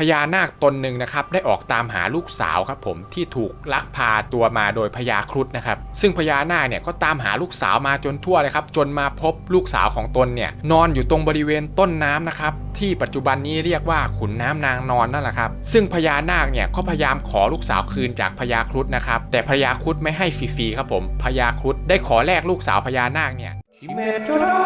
พญานาคตนหนึ่งนะครับได้ออกตามหาลูกสาวครับผมที่ถูกลักพาตัวมาโดยพญาครุฑนะครับ ซึ่งพญานาคเนี่ยก็ตามหาลูกสาวมาจนทั่วเลยครับ จนมาพบลูกสาวของตนเนี่ยนอนอยู่ตรงบริเวณต้นน้ำนะครับที่ปัจจุบันนี้เรียกว่าขุนน้ำนางนอนนั่นแหละครับ ซึ่งพญานาคเนี่ยก็พยายามขอลูกสาวคืนจากพญาครุฑนะครับ แต่พญาครุฑไม่ให้ฟรีๆครับผมพญาครุฑได้ขอแลกลูกสาวพญานาคเนี่ยคิเมโจโร่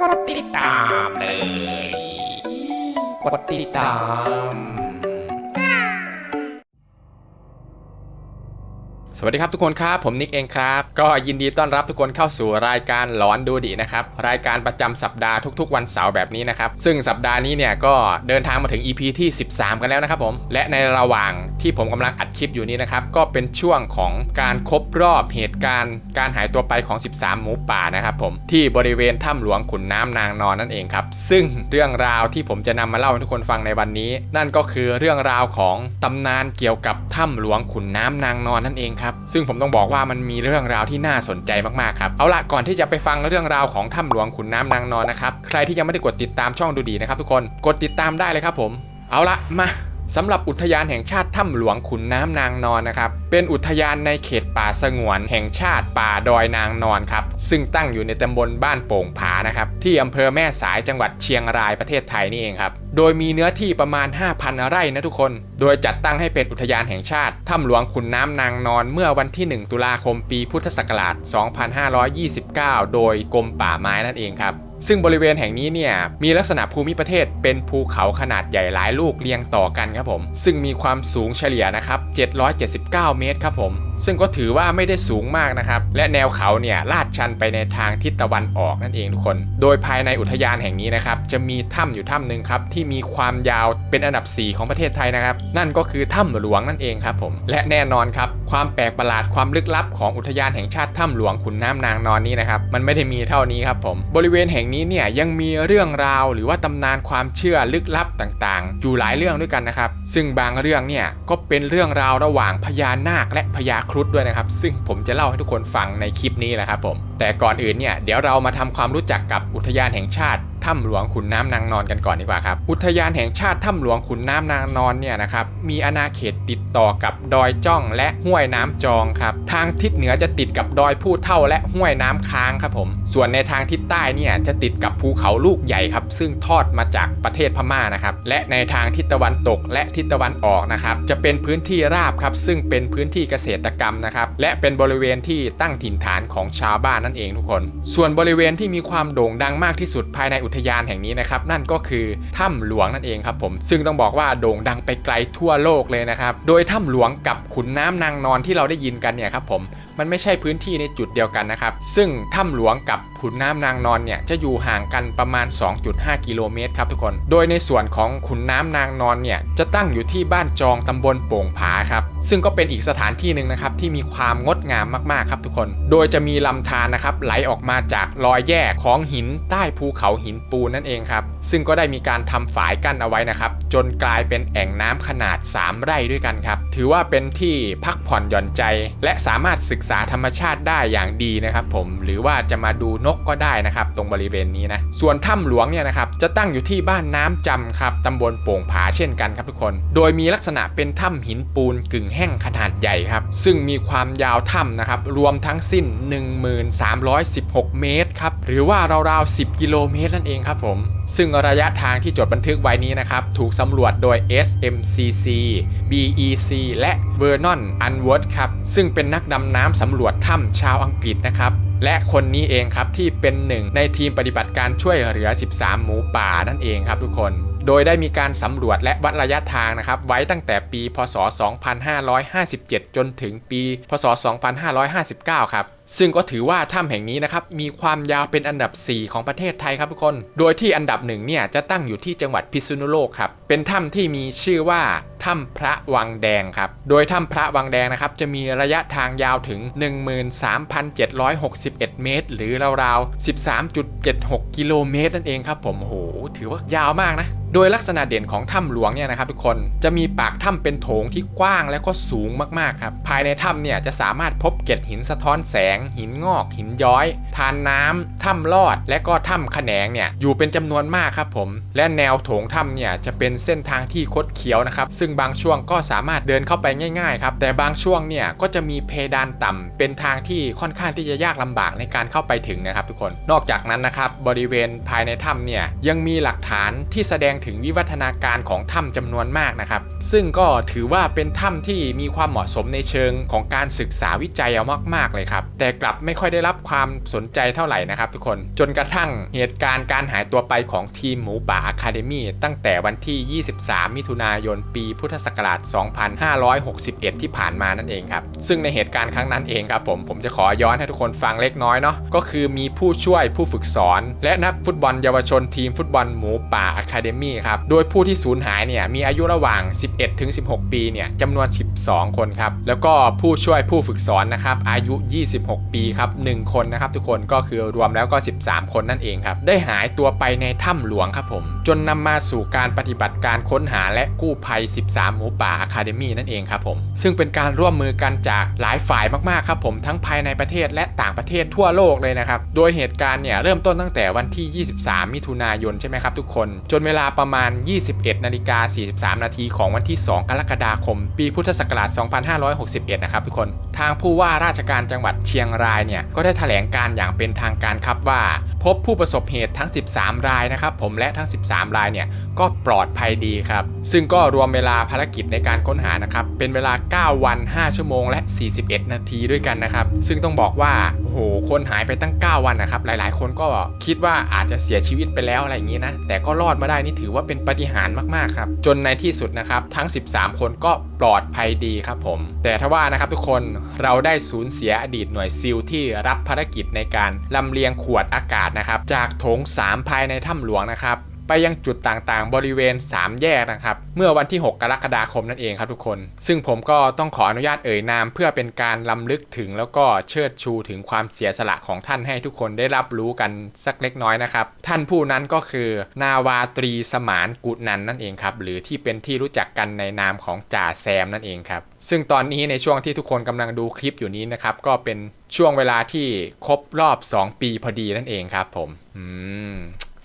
กดติดตามเลยก ดติดตาม สวัสดีครับทุกคนครับ ผมนิกเองครับ ก็ยินดีต้อนรับทุกคนเข้าสู่รายการหลอนดูดีนะครับ รายการประจำสัปดาห์ทุกๆ วันเสาร์แบบนี้นะครับ ซึ่งสัปดาห์นี้เนี่ยก็เดินทางมาถึง EP ที่ 13 กันแล้วนะครับผม และในระหว่างที่ผมกำลังอัดคลิปอยู่นี้นะครับ ก็เป็นช่วงของการครบรอบเหตุการณ์ การหายตัวไปของ 13 หมูป่านะครับผมที่บริเวณถ้ำหลวงขุนน้ำนางนอนนั่นเองครับซึ่งเรื่องราวที่ผมจะนำมาเล่าให้ทุกคนฟังในวันนี้ นั่นก็คือเรื่องราวของตำนานเกี่ยวกับถ้ำหลวงขุนน้ำนางนอนนั่นเองครับซึ่งผมต้องบอกว่ามันมีเรื่องราวที่น่าสนใจมากๆครับ เอาละก่อนที่จะไปฟังเรื่องราวของถ้ำหลวงขุนน้ำนางนอนนะครับ ใครที่ยังไม่ได้กดติดตามช่องดูดีนะครับทุกคน กดติดตามได้เลยครับผม เอาละมา สำหรับอุทยานแห่งชาติถ้ำหลวงขุนน้ำนางนอนนะครับ เป็นอุทยานในเขตป่าสงวน แห่งชาติป่าดอยนางนอนครับ ซึ่งตั้งอยู่ในตำบลบ้านโป่งผานะครับ ที่อำเภอแม่สายจังหวัดเชียงรายประเทศไทยนี่เองครับ โดยมีเนื้อที่ประมาณ 5,000 ไร่นะทุกคน โดยจัดตั้งให้เป็นอุทยานแห่งชาติถ้ำหลวงขุนน้ำนางนอนเมื่อวันที่ 1 ตุลาคมปีพุทธศักราช 2529 โดยกรมป่าไม้นั่นเองครับ ซึ่งบริเวณแห่งนี้เนี่ยมีลักษณะภูมิประเทศเป็นภูเขาขนาดใหญ่หลายลูกเรียงต่อกันครับผม ซึ่งมีความสูงเฉลี่ยนะครับ779 เมตรครับผมซึ่งก็ถือว่าไม่ได้สูงมากนะครับ และแนวเขาเนี่ยลาดชันไปในทางทิศตะวันออกนั่นเองทุกคน โดยภายในอุทยานแห่งนี้นะครับ จะมีถ้ำอยู่ถ้ำหนึ่งครับ ที่มีความยาวเป็นอันดับ 4 ของประเทศไทยนะครับ นั่นก็คือถ้ำหลวงนั่นเองครับผม และแน่นอนครับ ความแปลกประหลาดความลึกลับของอุทยานแห่งชาติถ้ำหลวงขุนน้ำนางนอนนี้นะครับ มันไม่ได้มีเท่านี้ครับผม บริเวณแห่งนี้เนี่ยยังมีเรื่องราว หรือว่าตำนานความเชื่อลึกลับต่างๆ อยู่หลายเรื่องด้วยกันนะครับ ซึ่งบางเรื่องเนี่ยก็เป็นเรื่องราวระหว่างพญานาคและพญาครุฑด้วยนะครับ ซึ่งผมจะเล่าให้ทุกคนฟังในคลิปนี้แหละครับผม แต่ก่อนอื่นเนี่ยเดี๋ยวเรามาทำความรู้จักกับอุทยานแห่งชาติ ถ้ำหลวงขุนน้ำนางนอนกันก่อนดีกว่าครับอุทยานแห่งชาติถ้ำหลวงขุนน้ำนางนอนเนี่ยนะครับมีอาณาเขตติดต่อกับดอยจ้องและห้วยน้ำจองครับทางทิศเหนือจะติดกับดอยผู้เท่าและห้วยน้ำค้างครับผม ส่วนในทางทิศใต้เนี่ยจะติดกับภูเขาลูกใหญ่ครับ ซึ่งทอดมาจากประเทศพม่านะครับและในทางทิศตะวันตกและทิศตะวันออกนะครับจะเป็นพื้นที่ราบครับ ซึ่งเป็นพื้นที่เกษตรกรรมนะครับและเป็นบริเวณที่ตั้งถิ่นฐานของชาวบ้านนั่นเองทุกคน ส่วนบริเวณที่มีความโด่งดังมากที่สุดภายในอุทยานแห่งนี้นะครับ นั่นก็คือถ้ำหลวงนั่นเองครับผม ซึ่งต้องบอกว่าโด่งดังไปไกลทั่วโลกเลยนะครับ โดยถ้ำหลวงกับขุนน้ำนางนอนที่เราได้ยินกันเนี่ยครับผม มันไม่ใช่พื้นที่ในจุดเดียวกันนะครับ ซึ่งถ้ำหลวงกับขุนน้ำนางนอนเนี่ยจะอยู่ห่างกันประมาณ 2.5 กิโลเมตรครับทุกคน โดยในส่วนของขุนน้ำนางนอนเนี่ยจะตั้งอยู่ที่บ้านจองตำบลโป่งผาครับ ซึ่งก็เป็นอีกสถานที่หนึ่งนะครับที่มีความงดงามมากๆครับทุกคน โดยจะมีลำธารนะครับไหลออกมาจากรอยแยกของหินใต้ภูเขาหินปูนนั่นเองครับ ซึ่งก็ได้มีการทำฝายกั้นเอาไว้นะครับ จนกลายเป็นแอ่งน้ำขนาด 3 ไร่ด้วยกันครับ ถือว่าเป็นที่พักผ่อนหย่อนใจ และสามารถศึกษาธรรมชาติได้อย่างดีนะครับผมหรือว่าจะมาดูนกก็ได้นะครับตรงบริเวณนี้นะส่วนถ้ำหลวงเนี่ยนะครับจะตั้งอยู่ที่บ้านน้ำจำครับตำบลโป่งผาเช่นกันครับทุกคน โดยมีลักษณะเป็นถ้ำหินปูนกึ่งแห้งขนาดใหญ่ครับซึ่งมีความยาวถ้ำนะครับรวมทั้งสิ้น 1316 เมตรครับหรือว่าราวๆ 10 กิโลเมตรนั่นเองครับผมซึ่งระยะทางที่จดบันทึกไว้นี้นะครับถูกสำรวจโดย SMCC BEC และ Vernon Unworth ครับซึ่งเป็นนักดำน้ำสำรวจถ้ำชาวอังกฤษนะครับ และคนนี้เองครับที่เป็นหนึ่งในทีมปฏิบัติการช่วยเหลือ 13 หมูป่านั่นเองครับทุกคนโดยได้มีการสำรวจและวัดระยะทางนะครับ ไว้ตั้งแต่ปี พศ 2557 จนถึงปี พศ 2559 ครับ ซึ่งก็ถือว่าถ้ำแห่งนี้นะครับมีความยาวเป็นอันดับ 4 ของประเทศไทยครับทุกคน โดยที่อันดับหนึ่งเนี่ยจะตั้งอยู่ที่จังหวัดพิษณุโลกครับ เป็นถ้ำที่มีชื่อว่าถ้ำพระวังแดงครับ โดยถ้ำพระวังแดงนะครับจะมีระยะทางยาวถึง 13,761 เมตร หรือราวๆ 13.76 กิโลเมตรนั่นเองครับผมโหถือว่ายาวมากนะ โดยลักษณะเด่นของถ้ำหลวงเนี่ยนะครับทุกคนจะมีปากถ้ำเป็นโถงที่กว้างและก็สูงมากๆครับภายในถ้ำเนี่ยจะสามารถพบเกล็ดหินสะท้อนแสงงหินงอก หินย้อย ทานน้ำถ้ำลอด และก็ถ้ำแขนงเนี่ยอยู่เป็นจำนวนมากครับผม และแนวโถงถ้ำเนี่ยจะเป็นเส้นทางที่คดเคี้ยวนะครับซึ่งบางช่วงก็สามารถเดินเข้าไปง่ายๆครับแต่บางช่วงเนี่ยก็จะมีเพดานต่ำเป็นทางที่ค่อนข้างที่จะยากลำบากในการเข้าไปถึงนะครับทุกคน นอกจากนั้นนะครับบริเวณภายในถ้ำเนี่ยยังมีหลักฐานที่แสดงถึงวิวัฒนาการของถ้ำจำนวนมากนะครับ ซึ่งก็ถือว่าเป็นถ้ำที่มีความเหมาะสมในเชิงของการศึกษาวิจัยเอามากๆเลยครับ แต่กลับไม่ค่อยได้รับความสนใจเท่าไหร่นะครับทุกคน จนกระทั่งเหตุการณ์การหายตัวไปของทีมหมูป่าอะคาเดมี่ตั้งแต่วันที่ 23 มิถุนายน ปีพุทธศักราช 2561 ที่ผ่านมานั่นเองครับซึ่งในเหตุการณ์ครั้งนั้นเองครับผมผมจะขอย้อนให้ทุกคนฟังเล็กน้อยเนาะก็คือมีผู้ช่วยผู้ฝึกสอน และนักฟุตบอลเยาวชนทีมฟุตบอลหมูป่าอะคาเดมี่ครับโดยผู้ที่สูญหายเนี่ยมีอายุระหว่าง 11 ถึง 16 ปีเนี่ยจำนวน 12 คนครับแล้วก็ผู้ช่วยผู้ฝึกสอนนะครับอายุ 26 ปีครับ1คนนะครับทุกคนก็คือรวมแล้วก็ 13 คนนั่นเองครับได้หายตัวไปในถ้ำหลวงครับผมจนนำมาสู่การปฏิบัติการค้นหาและกู้ภัย 13 หมูป่าอะคาเดมี่นั่นเองครับผมซึ่งเป็นการร่วมมือกันจากหลายฝ่ายมากๆครับผมทั้งภายในประเทศและต่างประเทศทั่วโลกเลยนะครับ โดยเหตุการณ์เนี่ยเริ่มต้นตั้งแต่วันที่ 23 มิถุนายนใช่ไหมครับทุกคน จนเวลาประมาณ 21 นาฬิกา 43 นาทีของวันที่ 2 กรกฎาคม ปีพุทธศักราช 2561 นะครับทุกคน ทางผู้ว่าราชการจังหวัดเชียงรายเนี่ยก็ได้แถลงการอย่างเป็นทางการครับว่า พบผู้ประสบเหตุทั้ง 13 รายนะครับผมและทั้ง 13 รายเนี่ยก็ปลอดภัยดีครับ ซึ่งก็รวมเวลาภารกิจในการค้นหานะครับเป็นเวลา 9 วัน 5 ชั่วโมงและ 41 นาทีด้วยกันนะครับ ซึ่งต้องบอกว่าโอ้โหคนหายไปตั้ง 9 วันนะครับ หลายๆ คนก็คิดว่าอาจจะเสียชีวิตไปแล้วอะไรอย่างนี้นะ แต่ก็รอดมาได้นี่ถือว่าเป็นปาฏิหาริย์มากๆครับ จนในที่สุดนะครับ ทั้ง 13 คนก็ปลอดภัยดีครับผม แต่ถ้าว่านะครับทุกคนเราได้สูญเสียอดีตหน่วยซิลที่รับภารกิจในการลำเลียงขวดอากาศนะครับจากโถง 3 ภายในถ้ำหลวงนะครับ ไปยังจุดต่างๆ บริเวณ 3 แยกนะครับ เมื่อวันที่ 6 กรกฎาคมนั่นเองครับทุกคน ซึ่งผมก็ต้องขออนุญาตเอ่ยนาม เพื่อเป็นการลำลึกถึงแล้วก็เชิดชูถึงความเสียสละของท่านให้ทุกคนได้รับรู้กันสักเล็กน้อยนะครับ ท่านผู้นั้นก็คือนาวาตรีสมานกุนันนั่นเองครับ หรือที่เป็นที่รู้จักกันในนามของจ่าแซมนั่นเองครับ ซึ่งตอนนี้ในช่วงที่ทุกคนกำลังดูคลิปอยู่นี้นะครับ ก็เป็นช่วงเวลาที่ครบรอบ 2 ปีพอดีนั่นเองครับ ผม อืม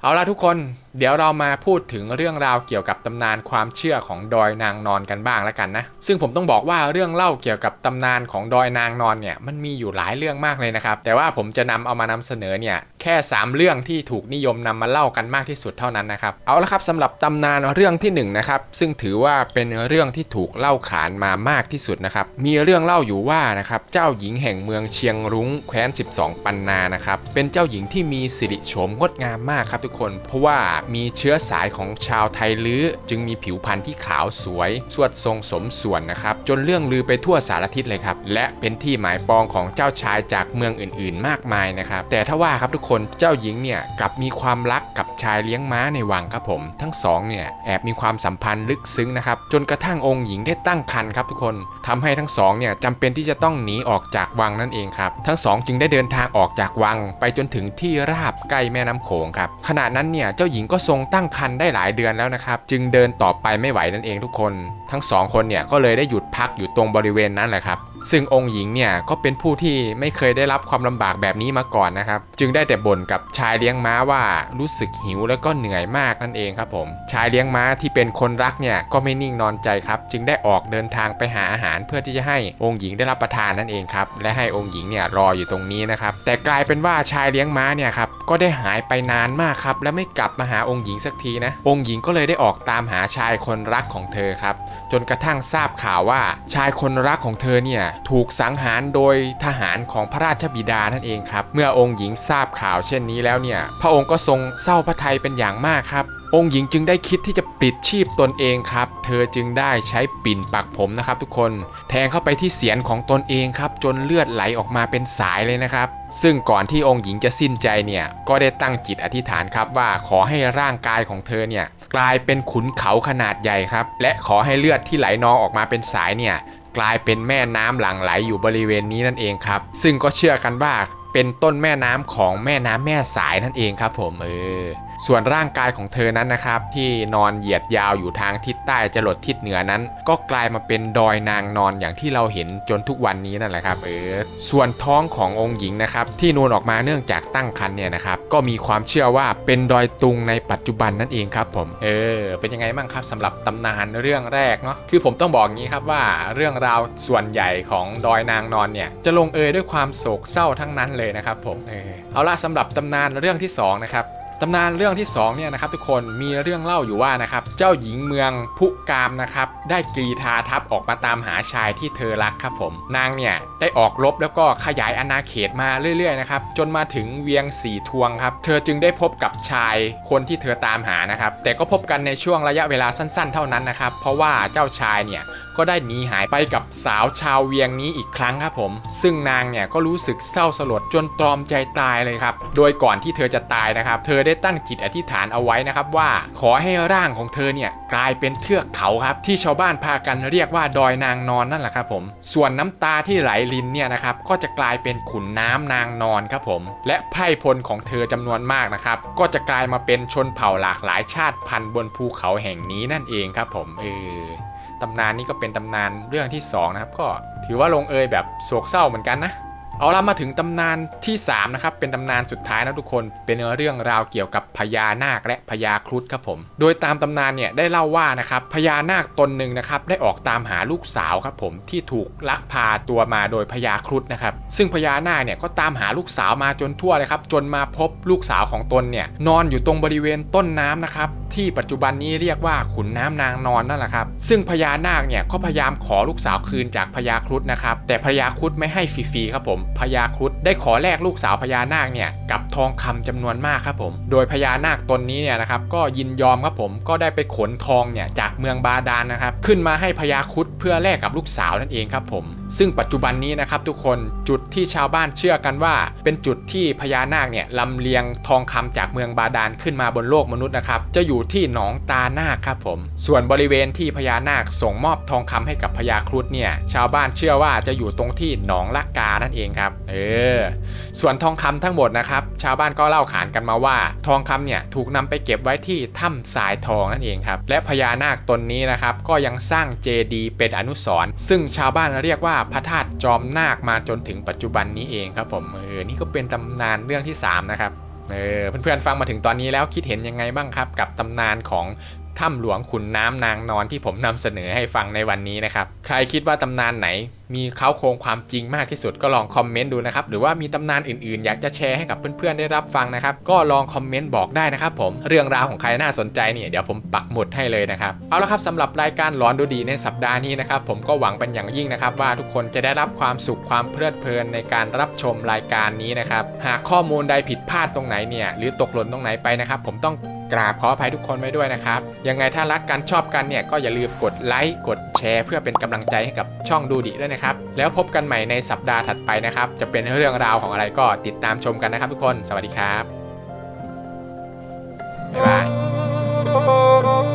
เอาละทุกคน เดี๋ยวเรามาพูดถึงเรื่องราวเกี่ยวกับตำนานความเชื่อของดอยนางนอนกันบ้างแล้วกันนะ ซึ่งผมต้องบอกว่าเรื่องเล่าเกี่ยวกับตำนานของดอยนางนอนเนี่ยมันมีอยู่หลายเรื่องมากเลยนะครับ แต่ว่าผมจะนำเอามานำเสนอเนี่ยแค่ 3 เรื่องที่ถูกนิยมนำมาเล่ากันมากที่สุดเท่านั้นนะครับ เอาละครับสำหรับตำนานเรื่องที่1นงนะครับซึ่งถือว่าเป็นเรื่องที่ถูกเล่าขานมามากที่สุดนะครับ มีเรื่องเล่าอยู่ว่านะครับเจ้าหญิงแห่งเมืองเชียงรุ้งแคว้น 12 ปันนานะครับเป็นเจ้าหญิงที่มีสิริโฉมงดงามมากครับทุกคน เพราะว่ามีเชื้อสายของชาวไทยลื้อ จึงมีผิวพรรณที่ขาวสวย สวดทรงสมส่วนนะครับ จนเรื่องลือไปทั่วสารทิศเลยครับ และเป็นที่หมายปองของเจ้าชายจากเมืองอื่นๆ มากมายนะครับ แต่ถ้าว่าครับทุกคนเจ้าหญิงเนี่ยกลับมีความรักกับชายเลี้ยงม้าในวังครับผม ทั้งสองเนี่ยแอบมีความสัมพันธ์ลึกซึ้งนะครับจนกระทั่งองค์หญิงได้ตั้งครรภ์ครับทุกคนทำให้ทั้งสองเนี่ยจำเป็นที่จะต้องหนีออกจากวังนั่นเองครับทั้งสองจึงได้เดินทางออกจากวัง ไปจนถึงที่ราบใกล้แม่น้ำโขงครับขณะนั้นเนี่ยเจ้าหญิงก็็ทรงตั้งคันได้หลายเดือนแล้วนะครับ จึงเดินต่อไปไม่ไหวนั่นเองทุกคน ทั้งสองคนเนี่ยก็เลยได้หยุดพักอยู่ตรงบริเวณนั้นแหละครับซึ่งองค์หญิงเนี่ยก็เป็นผู้ที่ไม่เคยได้รับความลำบากแบบนี้มาก่อนนะครับ จึงได้แต่บ่นกับชายเลี้ยงม้าว่ารู้สึกหิวแล้วก็เหนื่อยมากนั่นเองครับผม ชายเลี้ยงม้าที่เป็นคนรักเนี่ยก็ไม่นิ่งนอนใจครับ จึงได้ออกเดินทางไปหาอาหารเพื่อที่จะให้องค์หญิงได้รับประทานนั่นเองครับ และให้องค์หญิงเนี่ยรออยู่ตรงนี้นะครับ แต่กลายเป็นว่าชายเลี้ยงม้าเนี่ยครับก็ได้หายไปนานมากครับ และไม่กลับมาหาองค์หญิงสักทีนะ องค์หญิงก็เลยได้ออกตามหาชายคนรักของเธอครับ จนกระทั่งทราบข่าวว่าชายคนรักของเธอเนี่ยถูกสังหารโดยทหารของพระราชบิดานั่นเองครับ เมื่อองค์หญิงทราบข่าวเช่นนี้แล้วเนี่ย พระองค์ก็ทรงเศร้าพระทัยเป็นอย่างมากครับองค์หญิงจึงได้คิดที่จะปลิดชีพตนเองครับ เธอจึงได้ใช้ปิ่นปักผมนะครับทุกคน แทงเข้าไปที่เสียนของตนเองครับ จนเลือดไหลออกมาเป็นสายเลยนะครับ ซึ่งก่อนที่องค์หญิงจะสิ้นใจเนี่ย ก็ได้ตั้งจิตอธิษฐานครับว่าขอให้ร่างกายของเธอเนี่ยกลายเป็นขุนเขาขนาดใหญ่ครับ และขอให้เลือดที่ไหลนองออกมาเป็นสายเนี่ย กลายเป็นแม่น้ำหลั่งไหลอยู่บริเวณนี้นั่นเองครับ ซึ่งก็เชื่อกันว่าเป็นต้นแม่น้ำของแม่น้ำแม่สายนั่นเองครับผมเออ ส่วนร่างกายของเธอนั้นนะครับ ที่นอนเหยียดยาวอยู่ทางทิศใต้จรดทิศเหนือนั้น ก็กลายมาเป็นดอยนางนอนอย่างที่เราเห็นจนทุกวันนี้นั่นแหละครับเออส่วนท้องขององค์หญิงนะครับที่นูนออกมาเนื่องจากตั้งครรภ์เนี่ยนะครับก็มีความเชื่อว่าเป็นดอยตุงในปัจจุบันนั่นเองครับผมเออเป็นยังไงบ้างครับสำหรับตำนานเรื่องแรกเนาะคือผมต้องบอกงี้ครับว่าเรื่องราวส่วนใหญ่ของดอยนางนอนเนี่ยจะลงเอยด้วยความโศกเศร้าทั้งนั้นเลยนะครับผมเออเอาละสำหรับตำนานเรื่องที่สองนะครับ ตำนานเรื่องที่สองเนี่ยนะครับทุกคนมีเรื่องเล่าอยู่ว่านะครับเจ้าหญิงเมืองพุกามนะครับได้กรีธาทัพออกมาตามหาชายที่เธอรักครับผมนางเนี่ยได้ออกรบแล้วก็ขยายอาณาเขตมาเรื่อยๆนะครับจนมาถึงเวียงสีทวงครับเธอจึงได้พบกับชายคนที่เธอตามหานะครับแต่ก็พบกันในช่วงระยะเวลาสั้นๆ เท่านั้นนะครับเพราะว่าเจ้าชายเนี่ย ก็ได้หนีหายไปกับสาวชาวเวียงนี้อีกครั้งครับผม ซึ่งนางเนี่ยก็รู้สึกเศร้าสลดจนตรอมใจตายเลยครับ โดยก่อนที่เธอจะตายนะครับ เธอได้ตั้งจิตอธิษฐานเอาไว้นะครับว่าขอให้ร่างของเธอเนี่ยกลายเป็นเทือกเขาครับ ที่ชาวบ้านพากันเรียกว่าดอยนางนอนนั่นแหละครับผม ส่วนน้ำตาที่ไหลลินเนี่ยนะครับก็จะกลายเป็นขุนน้ำนางนอนครับผม และไพร่พลของเธอจำนวนมากนะครับก็จะกลายมาเป็นชนเผ่าหลากหลายชาติพันธุ์บนภูเขาแห่งนี้นั่นเองครับผมเออ ตำนานนี้ก็เป็นตำนานเรื่องที่2นะครับก็ถือว่าลงเอยแบบโศกเศร้าเหมือนกันนะ เอาละมาถึงตำนานที่3นะครับเป็นตำนานสุดท้ายนะทุกคนเป็นเรื่องราวเกี่ยวกับพญานาคและพญาครุฑครับผม โดยตามตำนานเนี่ยได้เล่าว่านะครับพญานาคตนหนึ่งนะครับได้ออกตามหาลูกสาวครับผมที่ถูกลักพาตัวมาโดยพญาครุฑนะครับซึ่งพญานาคเนี่ยก็ตามหาลูกสาวมาจนทั่วเลยครับจนมาพบลูกสาวของตนเนี่ยนอนอยู่ตรงบริเวณต้นน้ำนะครับที่ปัจจุบันนี้เรียกว่าขุนน้ำนางนอนนั่นแหละครับซึ่งพญานาคเนี่ยก็พยายามขอลูกสาวคืนจากพญาครุฑนะครับแต่พญาครุฑไม่ให้ฟรีๆครับผมพญาครุฑได้ขอแลกลูกสาวพญานาคเนี่ยกับทองคำจำนวนมากครับผม โดยพญานาคตนนี้เนี่ยนะครับก็ยินยอมครับผมก็ได้ไปขนทองเนี่ยจากเมืองบาดาลนะครับ ขึ้นมาให้พญาครุฑเพื่อแลกกับลูกสาวนั่นเองครับผม ซึ่งปัจจุบันนี้นะครับทุกคนจุดที่ชาวบ้านเชื่อกันว่า เป็นจุดที่พญานาคเนี่ยลำเลียงทองคำจากเมืองบาดาลขึ้นมาบนโลกมนุษย์นะครับจะอยู่ที่หนองตานาคครับผม ส่วนบริเวณที่พญานาคส่งมอบทองคำให้กับพญาครุฑเนี่ยชาวบ้านเชื่อว่าจะอยู่ตรงที่หนองละกานั่นเองครับเออส่วนทองคำทั้งหมดนะครับชาวบ้านก็เล่าขานกันมาว่า ทองคำเนี่ยถูกนำไปเก็บไว้ที่ถ้ำสายทองนั่นเองครับและพญานาคตนนี้นะครับก็ยังสร้างเจดีย์เป็นอนุสรณ์ซึ่งชาวบ้านเรียกว่าพระธาตุจอมนาคมาจนถึงปัจจุบันนี้เองครับผมเออนี่ก็เป็นตำนานเรื่องที่ 3 นะครับเออเพื่อนๆฟังมาถึงตอนนี้แล้วคิดเห็นยังไงบ้างครับ กับตำนานของถ้ำหลวงขุนน้ำนางนอนที่ผมนำเสนอให้ฟังในวันนี้นะครับ ใครคิดว่าตำนานไหน มีเขาโครงความจริงมากที่สุดก็ลองคอมเมนต์ดูนะครับหรือว่ามีตำนานอื่นๆ อยากจะแชร์ให้กับเพื่อนๆได้รับฟังนะครับ ก็ลองคอมเมนต์บอกได้นะครับผมเรื่องราวของใครน่าสนใจเนี่ยเดี๋ยวผมปักหมุดให้เลยนะครับเอาละครับสำหรับรายการหลอนดูดีในสัปดาห์นี้นะครับผมก็หวังเป็นอย่างยิ่งนะครับ ว่าทุกคนจะได้รับความสุขความเพลิดเพลินในการรับชมรายการนี้นะครับหากข้อมูลใดผิดพลาดตรงไหนเนี่ยหรือตกหล่นตรงไหนไปนะครับ ผมต้องกราบขออภัยทุกคนไว้ด้วยนะครับ ยังไงถ้ารักกันชอบกันเนี่ยก็อย่าลืมกดไลค์กดแชร์ เพื่อเป็นกำลังใจให้กับช่องดูดีด้วยนะครับ แล้วพบกันใหม่ในสัปดาห์ถัดไปนะครับ จะเป็นเรื่องราวของอะไรก็ติดตามชมกันนะครับทุกคน สวัสดีครับ บ๊ายบาย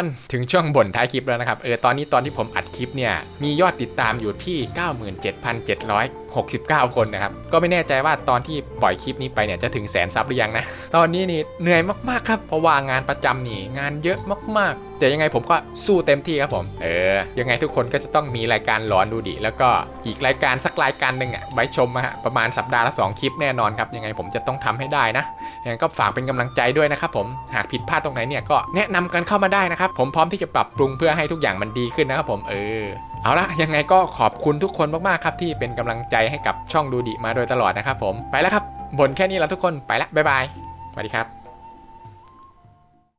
กคนถึงช่วงบ่นท้ายคลิปแล้วนะครับ เออตอนนี้ตอนที่ผมอัดคลิปเนี่ย มียอดติดตามอยู่ที่ 97,769 คนนะครับ ก็ไม่แน่ใจว่าตอนที่ปล่อยคลิปนี้ไปเนี่ยจะถึงแสนซับหรือยังนะ ตอนนี้นี่เหนื่อยมากๆครับ เพราะว่างานประจำนี่งานเยอะมากๆ แต่ยังไงผมก็สู้เต็มที่ครับผม เออ ยังไงทุกคนก็จะต้องมีรายการหลอนดูดิ แล้วก็อีกรายการสักรายการหนึ่งอะไว้ชมฮะ ประมาณสัปดาห์ละสองคลิปแน่นอนครับ ยังไงผมจะต้องทำให้ได้นะ ยังไงก็ฝากเป็นกำลังใจด้วยนะครับผม หากผิดพลาดตรงไหนเนี่ยก็แนะนำกันเข้ามาได้นะครับ ผมพร้อมที่จะปรับปรุงเพื่อให้ทุกอย่างมันดีขึ้นนะครับผม เออ เอาละยังไงก็ขอบคุณทุกคนมากๆครับที่เป็นกำลังใจให้กับช่องดูดิมาโดยตลอดนะครับผม ไปแล้วครับ บนแค่นี้แล้วทุกคน ไปละบ๊ายบาย สวัสดีครับ